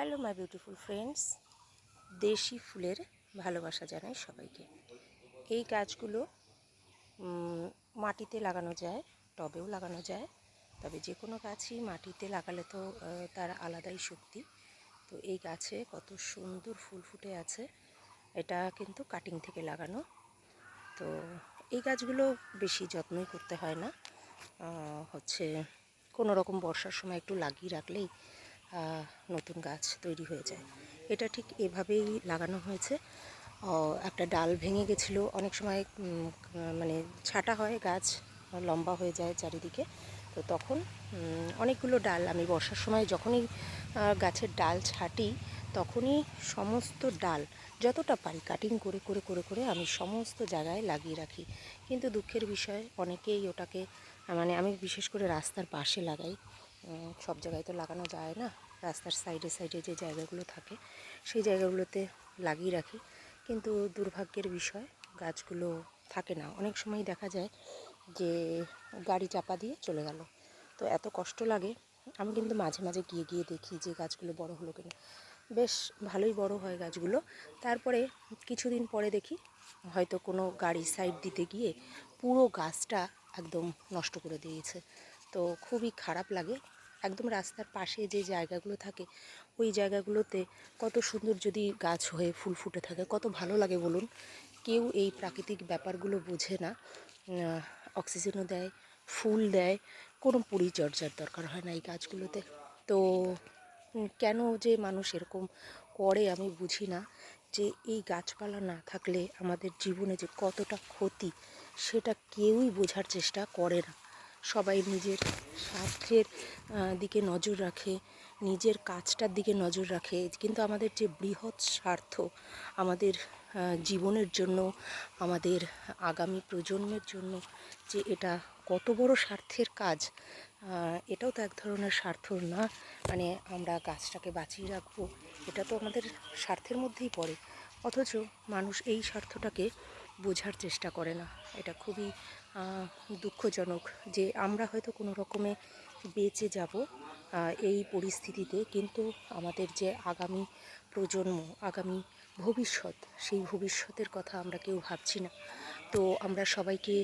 Hello my beautiful friends দেশি ফুলের ভালোবাসা জানাই সবাইকে। এই গাছগুলো মাটিতে লাগানো যায়, টবেও লাগানো যায়। তবে যে কোনো গাছই মাটিতে লাগালে তো তার আলাদাই শক্তি। তো এই গাছে কত সুন্দর ফুল ফুটে আছে। এটা কিন্তু কাটিং থেকে লাগানো। তো এই গাছগুলো বেশি যত্নই করতে হয় না। হচ্ছে কোনো রকম বর্ষার সময় একটু লাগিয়ে রাখলেই নতুন গাছ তৈরি হয়ে যায়। এটা ঠিক এভাবেই লাগানো হয়েছে। একটা ডাল ভেঙে গেছিল। অনেক সময় মানে ছাটা হয় গাছ, লম্বা হয়ে যায় চারিদিকে। তো তখন অনেকগুলো ডাল আমি বর্ষার সময় যখনই গাছের ডাল ছাটি, তখনই সমস্ত ডাল, যতটা পারি কাটিং করে করে করে করে আমি সমস্ত জায়গায় লাগিয়ে রাখি। কিন্তু দুঃখের বিষয়, অনেকেই ওটাকে মানে আমি বিশেষ করে রাস্তার পাশে লাগাই। সব জায়গায় তো লাগানো যায় না। রাস্তার সাইডে সাইডে যে জায়গাগুলো থাকে, সেই জায়গাগুলোতে লাগিয়ে রাখি। কিন্তু দুর্ভাগ্যের বিষয়, গাছগুলো থাকে না। অনেক সময় দেখা যায় যে গাড়ি চাপা দিয়ে চলে গেল। তো এত কষ্ট লাগে। আমি কিন্তু মাঝে মাঝে গিয়ে গিয়ে দেখি যে গাছগুলো বড় হলো কিনা। বেশ ভালোই বড় হয় গাছগুলো। তারপরে কিছুদিন পরে দেখি, হয়তো কোনো গাড়ি সাইড দিতে গিয়ে পুরো গাছটা একদম নষ্ট করে দিয়েছে। তো খুবই খারাপ লাগে। একদম রাস্তার পাশে যে জায়গাগুলো থাকে, ওই জায়গাগুলোতে কত সুন্দর যদি গাছ হয়ে ফুল ফুটে থাকে, কত ভালো লাগে বলুন। কেউ এই প্রাকৃতিক ব্যাপারগুলো বোঝে না। অক্সিজেনও দেয়, ফুল দেয়, কোনো পরিচর্যার দরকার হয় না এই গাছগুলোতে। তো কেন যে মানুষ এরকম করে আমি বুঝি না যে এই গাছপালা না থাকলে আমাদের জীবনে যে কতটা ক্ষতি, সেটা কেউই বোঝার চেষ্টা করে না। সবাই নিজের স্বার্থের দিকে নজর রাখে, নিজের কাজটার দিকে নজর রাখে। কিন্তু আমাদের যে বৃহৎ স্বার্থ, আমাদের জীবনের জন্য, আমাদের আগামী প্রজন্মের জন্য যে এটা কত বড় স্বার্থের কাজ এটাও তো এক ধরনের স্বার্থ না। মানে আমরা গাছটাকে বাঁচিয়ে রাখব, এটা তো আমাদের স্বার্থের মধ্যেই পড়ে। অথচ মানুষ এই স্বার্থটাকে বোঝার চেষ্টা করে না। এটা খুবই দুঃখজনক যে আমরা হয়তো কোনো রকমে বেঁচে যাব এই পরিস্থিতিতে, কিন্তু আমাদের যে আগামী প্রজন্ম, আগামী ভবিষ্যৎ, সেই ভবিষ্যতের কথা আমরা কেউ ভাবছি না। তো আমরা সবাইকে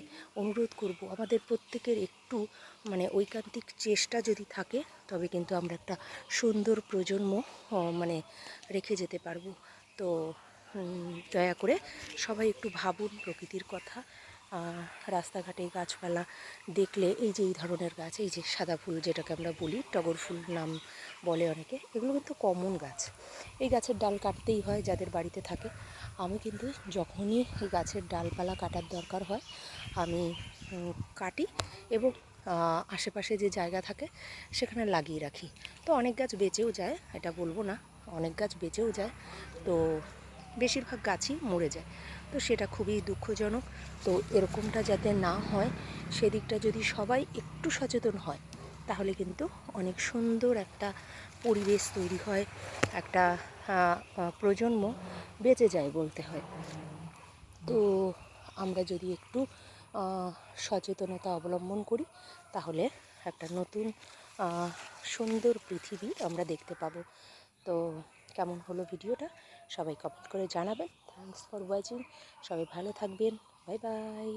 অনুরোধ করব, আমাদের প্রত্যেকের একটু মানে ঐকান্তিক চেষ্টা যদি থাকে, তবে কিন্তু আমরা একটা সুন্দর প্রজন্ম মানে রেখে যেতে পারব। তো দয়া করে সবাই একটু ভাবুন প্রকৃতির কথা। রাস্তাঘাটে গাছপালা দেখলে এই যে এই ধরনের গাছ, এই যে সাদা ফুল যেটাকে আমরা বলি, টগর ফুল নাম বলে অনেকে, এগুলো কিন্তু কমন গাছ। এই গাছের ডাল কাটতেই হয় যাদের বাড়িতে থাকে। আমি কিন্তু যখনই এই গাছের ডালপালা কাটার দরকার হয়, আমি কাটি এবং আশেপাশে যে জায়গা থাকে সেখানে লাগিয়ে রাখি। তো অনেক গাছ বেঁচেও যায়, এটা বলব না, অনেক গাছ বেঁচেও যায়। তো বেশিরভাগ গাছই মরে যায়। তো সেটা খুবই দুঃখজনক। তো এরকমটা যাতে না হয়, সেদিকটা যদি সবাই একটু সচেতন হয়, তাহলে কিন্তু অনেক সুন্দর একটা পরিবেশ তৈরি হয়, একটা প্রজন্ম বেঁচে যায় বলতে হয়। তো আমরা যদি একটু সচেতনতা অবলম্বন করি, তাহলে একটা নতুন সুন্দর পৃথিবী আমরা দেখতে পাবো। তো কেমন হলো ভিডিওটা সবাই কমেন্ট করে জানাবেন। থ্যাংকস ফর ওয়াচিং সবাই ভালো থাকবেন। Bye bye